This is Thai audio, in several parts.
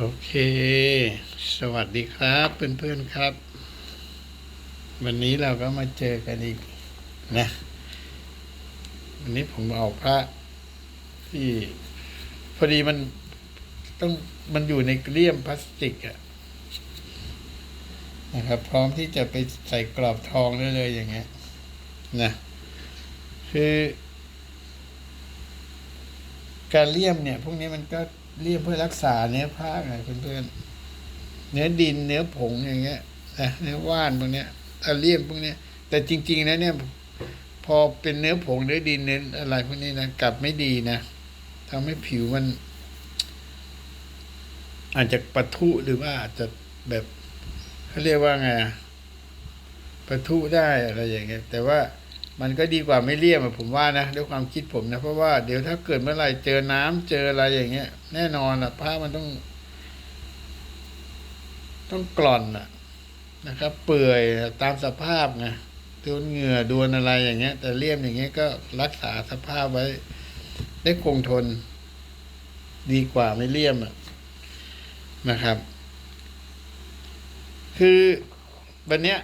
โอเค สวัสดีครับเพื่อนๆครับ วันนี้เราก็มาเจอกันอีกนะ วันนี้ผมเอาพระที่พอดีมันต้องมันอยู่ในเกลี่ยมพลาสติกอะนะครับ พร้อมที่จะไปใส่กรอบทองได้เลยอย่างเงี้ยนะคือ การเลี่ยมเนี่ย พวกนี้มันก็ เลียมเพื่อรักษาเนื้อผ้าไงเพื่อนๆเนื้อดินเนื้อผงอย่างเงี้ยนะเนื้อว่านพวกเนี้ยถ้าเลียมพวกเนี้ย แต่จริง ๆ นะเนี่ย พอเป็นเนื้อผงเนื้อดินเนื้ออะไรพวกนี้นะกลับไม่ดีนะทำให้ผิวมัน อาจจะปะทุหรือว่าอาจจะแบบเขาเรียกว่าไงปะทุได้อะไรอย่างเงี้ยแต่ว่า มันก็ดีกว่าไม่เลี่ยมผมว่านะด้วยความคิดผมนะเพราะว่าเดี๋ยวถ้าเกิดเมื่อไหร่เจอน้ำเจออะไรอย่างเงี้ย แน่นอนอะผ้ามันต้อง ต้องกร่อนอะนะครับ เปื่อยตามสภาพไงโดนเหงื่อโดนอะไรอย่างเงี้ย แต่เลี่ยมอย่างเงี้ยก็รักษาสภาพไว้ ได้คงทน ดีกว่าไม่เลี่ยมอะนะครับ คือวันเนี้ย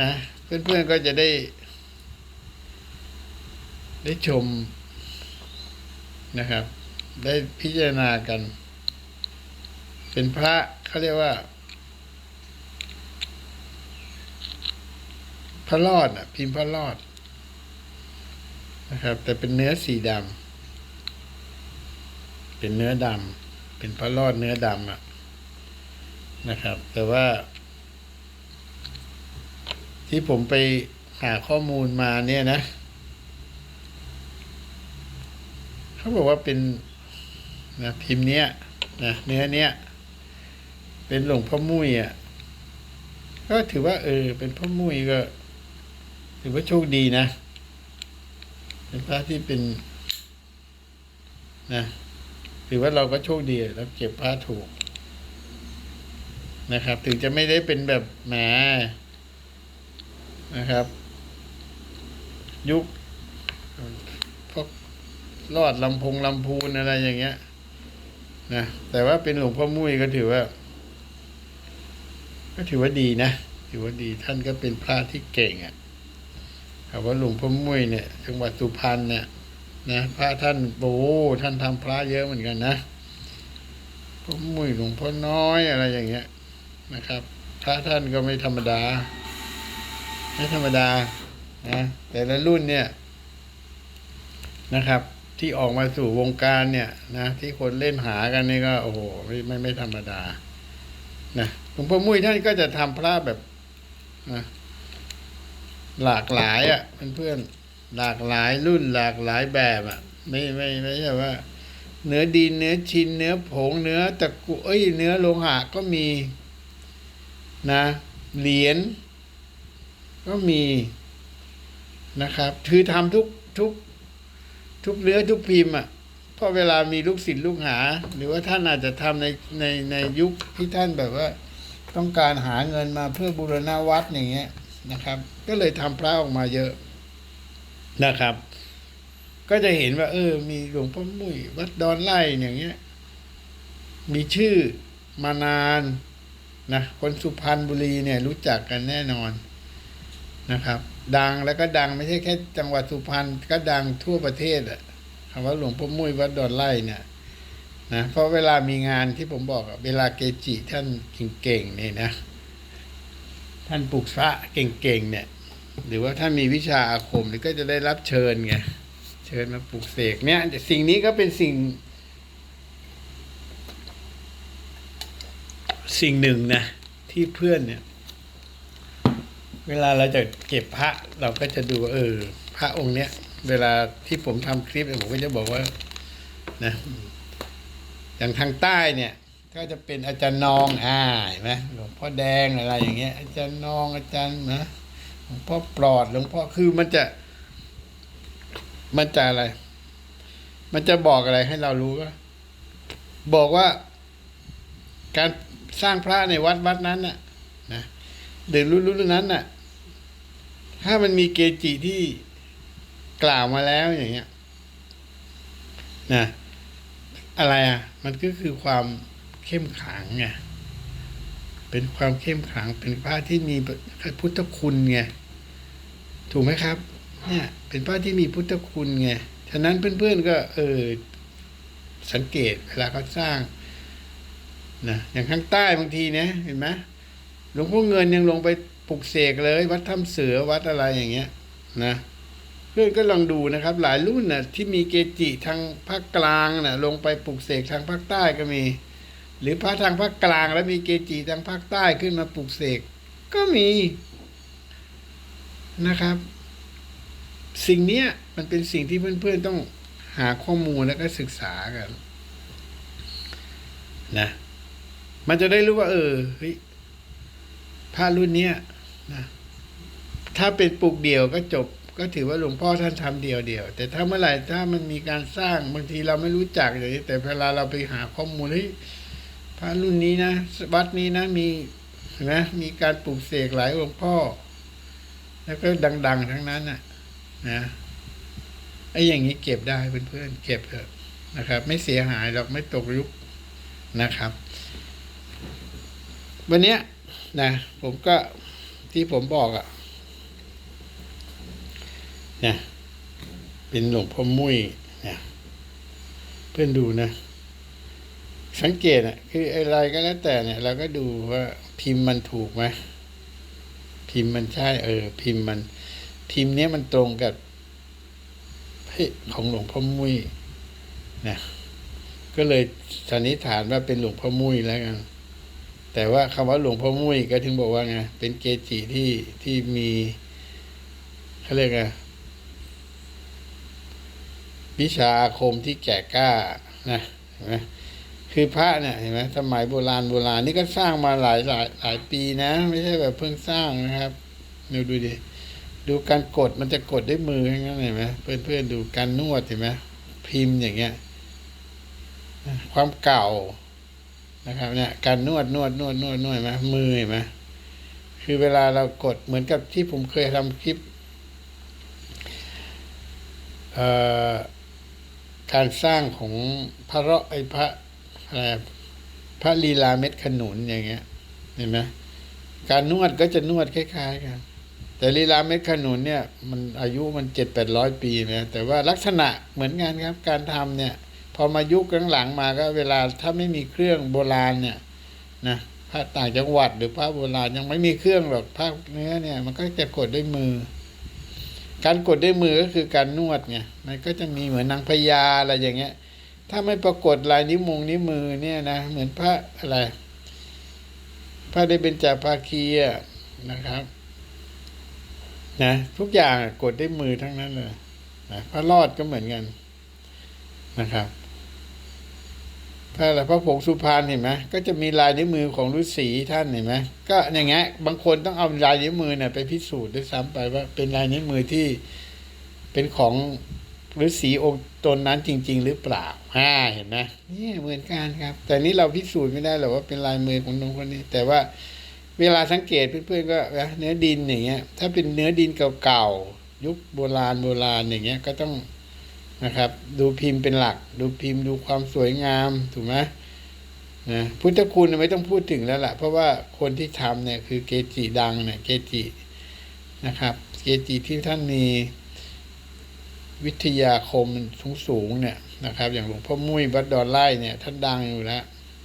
นะเพื่อนๆก็จะได้ ได้ชมนะครับ ได้พิจารณากัน เป็นพระเขาเรียกว่า พระรอดอะ พิมพ์พระรอดนะครับ แต่เป็นเนื้อสีดำเป็นเนื้อดำเป็นพระรอดเนื้อดำอะนะครับ แต่ว่า ที่ผมไปหาข้อมูลมาเนี่ยนะ เขาบอกว่าเป็นนะพิมพ์เนี้ยนะเนื้อเนี้ยเป็นหลวงพ่อมุ้ยอะก็ถือว่า เออ เป็นพ่อมุ้ยก็ ถือว่าโชคดีนะเป็นพระที่เป็นนะถือว่าเราก็โชคดีเราเก็บพระถูก นะครับ ถึงจะไม่ได้เป็นแบบแหมนะครับ ยุค รอดลำพงลำพูนอะไรอย่างเงี้ยนะแต่ว่าเป็นหลวงพ่อมุ้ยก็ถือว่า ก็ถือว่าดีนะถือว่าดีท่านก็เป็นพระที่เก่งอะ่ะคำว่าหลวงพ่อมุ้ยเนี่ยจังหวัดสุพรรณเนี่ยนะพระท่านโอ้ท่านทำพระเยอะเหมือนกันนะพ่อมุ้ยหลวงพ่อน้อยอะไรอย่างเงี้ยนะครับ พระท่านก็ไม่ธรรมดา ไม่ธรรมดานะแต่ละรุ่นเนี่ยนะครับ ที่ออกมาสู่วงการเนี่ยนะที่คนเล่นหากันนี่ก็โอ้โหไม่ไม่ไม่ธรรมดานะหลวงพ่อมุ้ยท่านก็จะทำพระแบบนะหลากหลายอะ่ะเพื่อนๆหลากหลายรุ่นหลากหลายแบบอะ่ะ ไม่ไม่ไม่ใช่ว่า เนื้อดินเนื้อชินเนื้อผงเนื้อตะกุเอ้ยเนื้อโลหะก็มีนะเหรียญก็มีนะครับ คือทำทุกทุก ทุกเนื้อทุกพิมพ์อะเพราะเวลามีลูกศิษย์ลูกหา หรือว่าท่านอาจจะทำในในในยุคที่ท่านแบบว่า ต้องการหาเงินมาเพื่อบูรณาวัดอย่างเงี้ยนะครับ ก็เลยทำพระออกมาเยอะนะครับ ก็จะเห็นว่า เออ มีหลวงพ่อมุ้ยวัดดอนไล่อย่างเงี้ย มีชื่อมานานนะคนสุพรรณบุรีเนี่ยรู้จักกันแน่นอนนะครับ ดังแล้วก็ดังไม่ใช่แค่จังหวัดสุพรรณก็ดังทั่วประเทศอะคำว่าหลวงพ่อมุ้ยวัดดอนไล่เนี่ยนะเพราะเวลามีงานที่ผมบอกเวลาเกจิท่านเก่งๆเนี่ยนะ ท่านปลูกพระเก่งๆเนี่ย หรือว่าท่านมีวิชาอาคมก็จะได้รับเชิญไงเชิญมาปลูกเสกเนี่ยสิ่งนี้ก็เป็นสิ่ง สิ่งหนึ่งนะที่เพื่อนเนี่ย เวลาเราจะเก็บพระเราก็จะดูเออ พระองค์เนี้ย เวลาที่ผมทำคลิปเนี่ยผมก็จะบอกว่านะอย่างทางใต้เนี่ย ก็จะเป็นอาจารย์นองอ่าเห็นไหมหลวงพ่อแดงอะไรอย่างเงี้ย อาจารย์นองอาจารย์นะหลวงพ่อปลอดหลวงพ่อคือมันจะ มันจะอะไร มันจะบอกอะไรให้เรารู้ก็บอกว่า การสร้างพระในวัดวัดนั้นน่ะ นะเดินรุ่นรุ่นนั้นน่ะ ถ้ามันมีเกจิที่กล่าวมาแล้วอย่างเงี้ยนะอะไรอะ มันก็คือความเข้มขลังไงเป็นความเข้มขลังเป็นพระที่มีพุทธคุณไงถูกไหมครับ เนี่ย เป็นพระที่มีพุทธคุณไงฉะนั้นเพื่อนๆก็ เออสังเกตเวลาเขาสร้างนะอย่างข้างใต้บางทีเนี่ยเห็นไหมหลวงพ่อเงินยังลงไป ปลุกเสกเลย วัดถ้ำเสือวัดอะไรอย่างเงี้ยนะเพื่อนก็ลองดูนะครับ หลายรุ่นนะ่ะที่มีเกจิทางภาคกลางนะ่ะลงไปปลุกเสกทางภาคใต้ก็มี หรือพระทางภาคกลางแล้วมีเกจิทางภาคใต้ขึ้นมาปลุกเสกก็มีนะครับ สิ่งเนี้ยมันเป็นสิ่งที่เพื่อนๆต้องหาข้อมูลแล้วก็ศึกษากันนะมันจะได้รู้ว่า เออเฮ้ยพระรุ่นเนี้ย นะถ้าเป็นปลูกเดี่ยวก็จบ ก็ถือว่าหลวงพ่อท่านทำเดียวเดียว แต่ถ้าเมื่อไหร่ถ้ามันมีการสร้างบางทีเราไม่รู้จักอย่างนี้แต่เวลาเราไปหาข้อมูลเฮ้ยพระรุ่นนี้นะวัดนี้นะมีนไหมมีการปลูกเสกหลายหลวงพ่อ แล้วก็ดัง ๆ ทั้งนั้นน่ะ นะไอ้อย่างนี้เก็บได้เพื่อนๆเก็บเถอะนะครับ ไม่เสียหายหรอกไม่ตกยุคนะครับ วันเนี้ยนะ ผมก็ ที่ผมบอกอะ่ะเนี่ยเป็นหลวงพ่อมุ้ยเนี่ยเพื่อนดูนะ สังเกตอะ คืออะไรก็แล้วแต่เนี่ย เราก็ดูว่าพิมพ์มันถูกไหมพิมพ์มันใช่ เออ พิมพ์มัน พิมพ์เนี้ยมันตรงกับเฮ้ยของหลวงพ่อมุ้ยนะก็เลยสันนิษฐานว่าเป็นหลวงพ่อมุ้ยแล้วกัน แต่ว่าคำว่าหลวงพ่อมุ้ยก็ถึงบอกว่าไงเป็นเกจิที่ที่มีเขาเรียกไงวิชาอาคมที่แก่กล้านะเห็นไหมคือพระเนี่ยเห็นไหมสมัยโบราณโบราณนี่ก็สร้างมาหลายหลายหลายปีนะ ไม่ใช่แบบเพิ่งสร้างนะครับดูดูดิดูการกดมันจะกดด้วยมืออย่างนั้นเห็นไหมเพื่อนเพื่อนๆดูการนวดเห็นไหมพิมพ์อย่างเงี้ยความเก่า นะครับเนี่ยการนวดนวดนวดนวดนวดไหมมือเห็นไหมคือเวลาเรากดเหมือนกับที่ผมเคยทำคลิปการสร้างของพระราะไอพระอะไรพระลีลาเม็ดขนุนอย่างเงี้ยเห็นไหมการนวดก็จะนวดคล้าย ๆ กันแต่ลีลาเม็ดขนุนเนี่ย มันอายุมันเจ็ดแปดร้อยปีนะแต่ว่าลักษณะเหมือนกันครับ การทำเนี่ย พอมายุคหลังๆมาก็เวลาถ้าไม่มีเครื่องโบราณเนี่ยนะพระต่างจังหวัดหรือพระโบราณยังไม่มีเครื่องหรอกพระเนื้อเนี่ย มันก็จะกดด้วยมือ การกดด้วยมือก็คือการนวดไงมันก็จะมีเหมือนนางพญาอะไรอย่างเงี้ย ถ้าไม่ปรากฏลายนิ้วมงนิ้วมือเนี่ยนะเหมือนพระอะไรพระได้เป็นจ่าภาคีนะครับนะทุกอย่างกดด้วยมือทั้งนั้นเลยนะพระรอดก็เหมือนกันนะครับ พระอะไรพระผงสุพรรณเห็นไหมก็จะมีลายนิ้วมือของฤาษีท่านเห็นไหมก็อย่างเงี้ยบางคนต้องเอาลายนิ้วมือเนี่ยไปพิสูจน์ด้วยซ้ำไปว่าเป็นลายนิ้วมือที่เป็นของฤาษีองค์ตนนั้นจริง ๆ หรือเปล่าฮ่าเห็นไหมนี่เหมือนกันครับ แต่นี้เราพิสูจน์ไม่ได้หรอกว่าเป็นลายมือของน้องคนนี้ แต่ว่าเวลาสังเกตเพื่อนๆก็เนื้อดินอย่างเงี้ย ถ้าเป็นเนื้อดินเก่าๆยุคโบราณโบราณอย่างเงี้ยก็ต้อง นะครับ ดูพิมพ์เป็นหลัก ดูพิมพ์ดูความสวยงามถูกไหมนะพุทธคุณไม่ต้องพูดถึงแล้วล่ะ เพราะว่าคนที่ทำเนี่ยคือเกจิดังเนี่ยเกจินะครับ เกจิที่ท่านมีวิทยาคมสูงสูงๆเนี่ยนะครับ อย่างหลวงพ่อมุ้ยวัดดอนไร่เนี่ยท่านดังอยู่แล้ว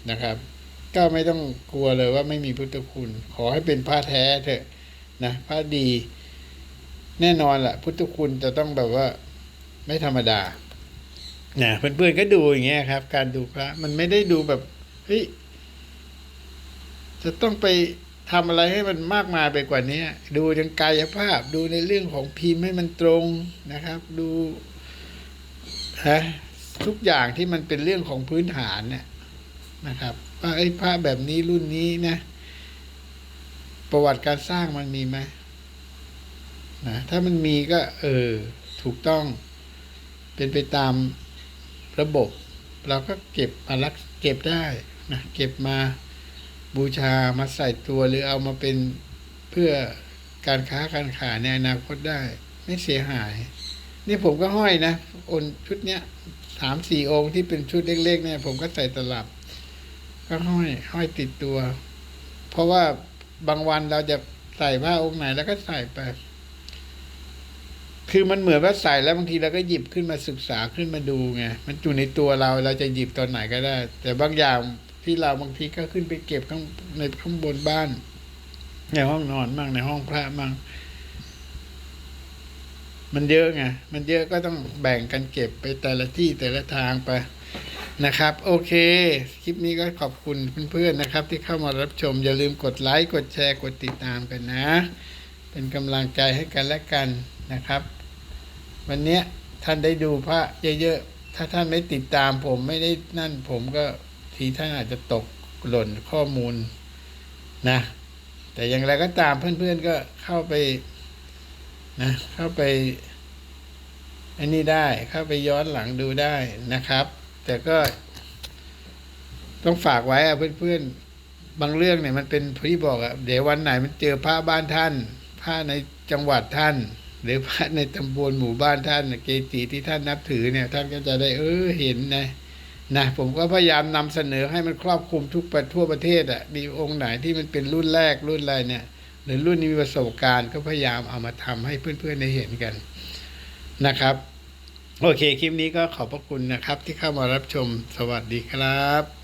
นะครับ ก็ไม่ต้องกลัวเลยว่าไม่มีพุทธคุณ ขอให้เป็นผ้าแท้เถอะนะผ้าดี แน่นอนแหละพุทธคุณจะต้องแบบว่า ไม่ธรรมดานะเพื่อนๆก็ดูอย่างเงี้ยครับ การดูพระมันไม่ได้ดูแบบเฮ้ยจะต้องไปทำอะไรให้มันมากมายไปกว่านี้ดูทางกายภาพ ดูในเรื่องของพิมพ์ให้มันตรงนะครับ ดูฮะทุกอย่างที่มันเป็นเรื่องของพื้นฐานเนี่ยนะครับว่าไอ้พระแบบนี้รุ่นนี้นะ ประวัติการสร้างมันมีไหมนะถ้ามันมีก็ เออ ถูกต้อง เป็นไปตามระบบ เราก็เก็บมารักเก็บได้นะเก็บมาบูชามาใส่ตัวหรือเอามาเป็นเพื่อการค้าการขายในอนาคตได้ ไม่เสียหาย นี่ผมก็ห้อยนะอนชุดเนี้ยสามสี่องค์ที่เป็นชุดเล็กๆเนี่ย ผมก็ใส่ตลับ ก็ห้อยห้อยติดตัว เพราะว่าบางวันเราจะใส่ผ้าองค์ไหนแล้วก็ใส่ไป คือมันเหมือนว่าใส่แล้วบางทีเราก็หยิบขึ้นมาศึกษาขึ้นมาดูไงมันอยู่ในตัวเราเราจะหยิบตอนไหนก็ได้ แต่บางอย่างที่เราบางทีก็ขึ้นไปเก็บข้างในข้างบนบ้าน ในห้องนอนมั่งในห้องพระมั่งมันเยอะไงมันเยอะก็ต้องแบ่งกันเก็บไปแต่ละที่แต่ละทางไปนะครับ โอเค คลิปนี้ก็ขอบคุณเพื่อนๆนะครับ ที่เข้ามารับชม อย่าลืมกดไลค์กดแชร์กดติดตามกันนะ เป็นกำลังใจให้กันและกันนะครับ วันเนี้ยท่านได้ดูพระเยอะๆ ถ้าท่านไม่ติดตามผมไม่ได้นั่นผมก็ทีท่านอาจจะตกหล่นข้อมูลนะ แต่อย่างไรก็ตามเพื่อนๆก็เข้าไปนะเข้าไปอันนี้ได้เข้าไปย้อนหลังดูได้นะครับ แต่ก็ ต้องฝากไว้อะเพื่อนๆ บางเรื่องเนี่ยมันเป็นพี่บอกอะเดี๋ยววันไหนมันเจอพระบ้านท่านพระในจังหวัดท่าน หรือพระในตำบลหมู่บ้านท่านเกจิที่ท่านนับถือเนี่ย ท่านก็จะได้เออเห็นนะนะผมก็พยายามนำเสนอให้มันครอบคลุมทุกประทั่วประเทศอะ่ะมีองค์ไหนที่มันเป็นรุ่นแรกรุ่นอะไรเนี่ย หรือรุ่นนี้มีประสบการณ์ก็พยายามเอามาทำให้เพื่อนๆได้เห็นกันนะครับ โอเคคลิปนี้ก็ขอบพระคุณนะครับ ที่เข้ามารับชมสวัสดีครับ